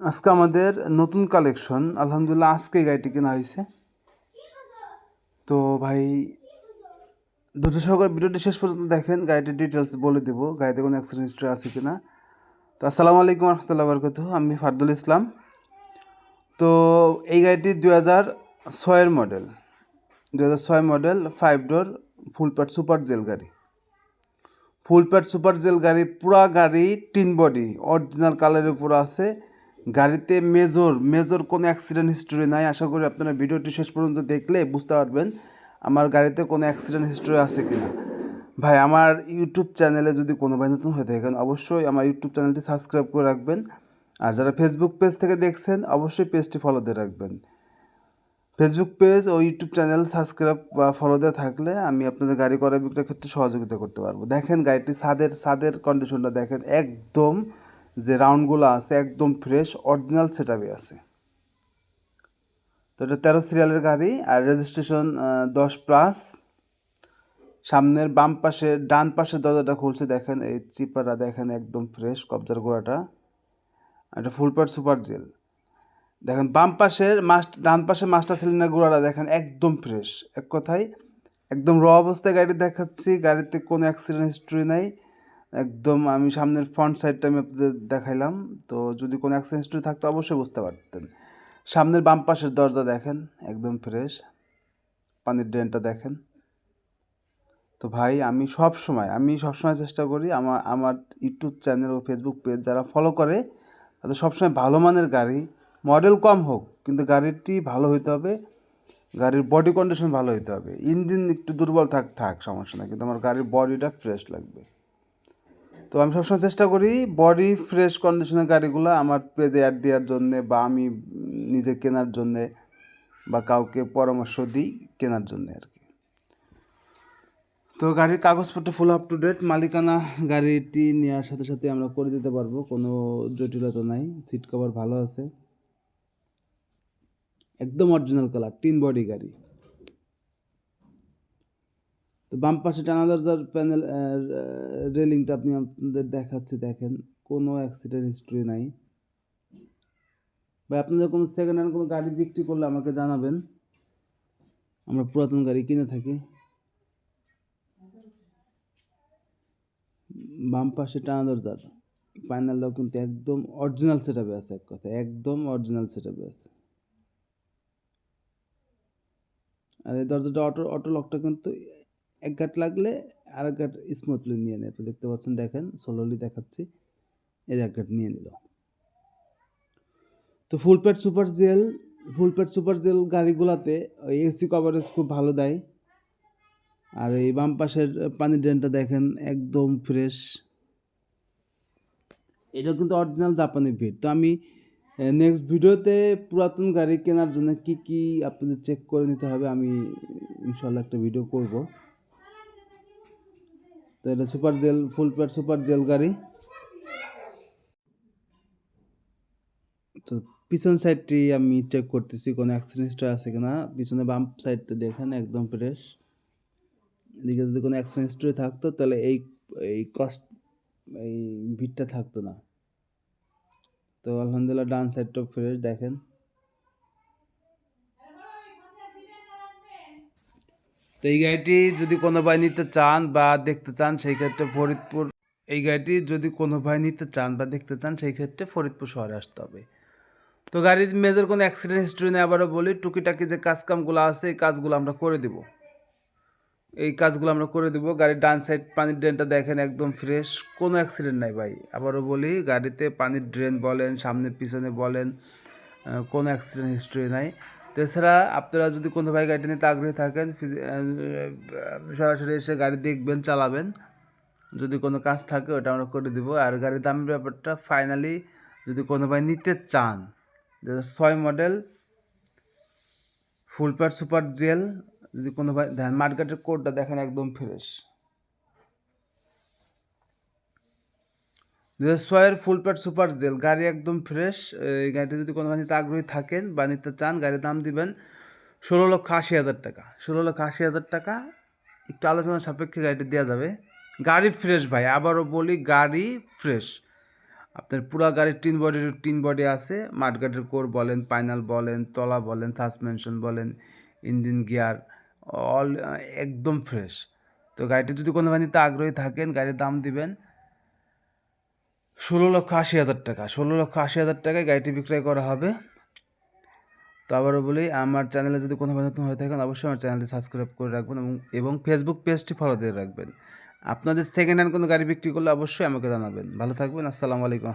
আজকে আমাদের নতুন কালেকশন আলহামদুলিল্লাহ আজকে গাড়িটি কেনা হয়েছে। তো ভাই দুটো সহকারে ভিডিওটি শেষ পর্যন্ত দেখেন, গাড়িটির ডিটেলস বলে দেবো, গাড়িতে কোনো অ্যাক্সিডেন্ট হিস্ট্রি আছে কি না তো আসসালামু আলাইকুম রহমতুল্লাহ বরকত, আমি ফারদুল ইসলাম। তো এই গাড়িটি দু হাজার ছয়ের মডেল দু হাজার ছয় model five door full pat super GL গাড়ি। ফুল প্যাট সুপার জেল গাড়ি, পুরা গাড়ি টিন বডি অরিজিনাল কালারের উপর আছে। গাড়িতে মেজর মেজর কোনো অ্যাক্সিডেন্ট হিস্টোরি নাই। আশা করি আপনারা ভিডিওটি শেষ পর্যন্ত দেখলে বুঝতে পারবেন আমার গাড়িতে কোনো অ্যাক্সিডেন্ট হিস্টোরি আছে কি না ভাই, আমার ইউটিউব চ্যানেলে যদি কোনো ভাই নতুন হয়ে থাকেন, অবশ্যই আমার ইউটিউব চ্যানেলটি সাবস্ক্রাইব করে রাখবেন। আর যারা ফেসবুক পেজ থেকে দেখছেন, অবশ্যই পেজটি ফলো দিয়ে রাখবেন। ফেসবুক পেজ ও ইউটিউব চ্যানেল সাবস্ক্রাইব বা ফলো দেওয়া থাকলে আমি আপনাদের গাড়ি করা বিক্রয়ের ক্ষেত্রে সহযোগিতা করতে পারব। দেখেন গাড়িটি সাদের সাদের কন্ডিশনটা দেখেন, একদম যে রাউন্ডগুলো আছে একদম ফ্রেশ অরিজিনাল সেটআপে আছে। তো এটা তেরো সিরিয়ালের গাড়ি আর রেজিস্ট্রেশন দশ প্লাস সামনের বাম পাশে, ডান পাশের দরজাটা খুলছে, দেখেন এই চিপারটা দেখেন একদম ফ্রেশ কবজার গোড়াটা। এটা ফুল পার্ট সুপার জেল দেখেন বাম পাশের মাস্ট ডান পাশে মাস্টার সিলিন্ডার গোড়াটা দেখেন একদম ফ্রেশ এক কথায়, একদম র অবস্থায় গাড়ি দেখাচ্ছি, গাড়িতে কোনো অ্যাক্সিডেন্ট হিস্ট্রি নাই। একদম আমি সামনের ফ্রন্ট সাইডটা আমি আপনাদের দেখাইলাম। তো যদি কোনো অ্যাক্সিডেন্ট হিস্ট্রি থাকতো অবশ্যই বুঝতে পারতেন। সামনের বাম পাশের দরজা দেখেন, একদম ফ্রেশ পানির ড্রেনটা দেখেন। তো ভাই, আমি সব সময়, আমি সবসময় চেষ্টা করি আমার আমার ইউটিউব চ্যানেল ও ফেসবুক পেজ যারা ফলো করে, তাদের সবসময় ভালো মানের গাড়ি মডেল কম হোক, কিন্তু গাড়িটি ভালো হইতে হবে। গাড়ির বডি কন্ডিশন ভালো হইতে হবে। ইঞ্জিন একটু দুর্বল থাক থাক, সমস্যা না কিন্তু আমার গাড়ির বডিটা ফ্রেশ লাগবে। তো আমি সবসময় চেষ্টা করি বডি ফ্রেশ কন্ডিশনের গাড়িগুলো আমার পেজে অ্যাড দেওয়ার জন্যে বা আমি নিজে কেনার জন্যে বা কাউকে পরামর্শ দিই কেনার জন্যে আর কি। তো গাড়ির কাগজপত্র ফুল আপ টু ডেট মালিকানা গাড়িটি নেওয়ার সাথে সাথে আমরা করে দিতে পারব, কোনো জটিলতা নাই সিট কভার ভালো আছে। একদম অরিজিনাল কালার টিন বডি গাড়ি। বাম পাশে টানা দরজার প্যানেল রেলিংটা আপনি আপনাদের দেখাচ্ছি, দেখেন। কোনো অ্যাক্সিডেন্ট হিস্ট্রি নাই। বা আপনাদের কোনো সেকেন্ড হ্যান্ড কোনো গাড়ি বিক্রি করলে আমাকে জানাবেন। আমরা পুরাতন গাড়ি কিনে থাকি। বাম পাশে টানা দরজার প্যানেলটাও কিন্তু একদম অরিজিনাল সেটআপে আছে এক কথা একদম অরিজিনাল সেটআপে আছে। আর এই দরজাটা অটো অটো লকটা কিন্তু এক গাট লাগলে আর এক গাট স্মুথলি নিয়ে নেয়। তো দেখতে পাচ্ছেন, দেখেন সোলোলি দেখাচ্ছি। এই এক গাট নিয়ে নিল। তো full pad super GL full pad super GL গাড়িগুলোতে AC coverage খুব ভালো দেয়। আর এই বাম পাশের পানির ড্রেনটা দেখেন, একদম ফ্রেশ এটা কিন্তু অরিজিনাল জাপানি ভিড তো আমি নেক্সট ভিডিওতে পুরাতন গাড়ি কেনার জন্য কি কি আপনাদের চেক করে নিতে হবে, আমি ইনশাল্লাহ একটা ভিডিও করব। তো এটা super GL, full pad super GL গাড়ি। তো পিছন সাইডটি আমি চেক করতেছি কোনো অ্যাক্সিডেন্ট আছে কিনা। পিছনে বাম সাইডটা দেখেন, একদম ফ্রেশ এদিকে যদি কোনো অ্যাক্সিডেন্ট হিস্ট্রি থাকতো, তাহলে এই এই কষ্ট এই ভিড়টা থাকতো না। তো আলহামদুলিল্লাহ ডান সাইডটা ফ্রেশ দেখেন। এই গাড়িটি যদি কোনো ভাই নিতে চান বা দেখতে চান, সেই ক্ষেত্রে ফরিদপুর, এই গাড়িটি যদি কোনো ভাই নিতে চান বা দেখতে চান, সেই ক্ষেত্রে ফরিদপুর শহরে আসতে হবে। তো গাড়ির মেজর কোনো অ্যাক্সিডেন্ট হিস্ট্রি নেই আবারও বলি, টুকিটাকি যে কাজকামগুলো আছে, এই কাজগুলো আমরা করে দেবো। এই কাজগুলো আমরা করে দেবো। গাড়ির ডান সাইড পানির ড্রেনটা দেখেন একদম ফ্রেশ কোনো অ্যাক্সিডেন্ট নাই ভাই। আবারও বলি, গাড়িতে পানির ড্রেন বলেন, সামনে পিছনে বলেন কোনো অ্যাক্সিডেন্ট হিস্ট্রি নাই। তো এছাড়া আপনারা যদি কোনো ভাই গাড়িটা নিতে আগ্রহী থাকেন সরাসরি এসে গাড়ি দেখবেন, চালাবেন। যদি কোনো কাজ থাকে, ওটা আমরা করে দিব। আর গাড়ির দামের ব্যাপারটা ফাইনালি যদি কোনো ভাই নিতে চান ছয় model full pad super GL, যদি কোনো ভাই ধ্যান মার্কেটের কোডটা দেখেন একদম ফ্রেশ দু হাজার ছয়ের ফুল প্যাড সুপার জেল, গাড়ি একদম ফ্রেশ এই গাড়িটা যদি কোনো নিতে আগ্রহী থাকেন বা নিতে চান, গাড়ির দাম দিবেন ষোলো লক্ষ আশি হাজার টাকা। ষোলো লক্ষ আশি হাজার টাকা, একটু আলোচনা সাপেক্ষে গাড়িটা দেওয়া যাবে। গাড়ি ফ্রেশ ভাই, আবারও বলি গাড়ি ফ্রেশ আপনার পুরা গাড়ির টিন বডির টিন বডি আছে মাঠগাটের কোর বলেন, পাইনাল বলেন, তলা বলেন সাসপেনশন বলেন ইঞ্জিন গিয়ার অল একদম ফ্রেশ তো গাড়িটি যদি কোনো বানিতে আগ্রহী থাকেন, গাড়ির দাম দিবেন ষোলো লক্ষ আশি হাজার টাকা। ষোলো লক্ষ আশি হাজার টাকায় গাড়িটি বিক্রয় করা হবে। তো আবারও বলি, আমার চ্যানেলে যদি কোনো নতুন হয়ে থাকেন, অবশ্যই আমার চ্যানেলটি সাবস্ক্রাইব করে রাখবেন এবং এবং ফেসবুক পেজটি ফলো দিয়ে রাখবেন। আপনাদের সেকেন্ড হ্যান্ড কোনো গাড়ি বিক্রি করলে অবশ্যই আমাকে জানাবেন। ভালো থাকবেন, আসসালামু আলাইকুম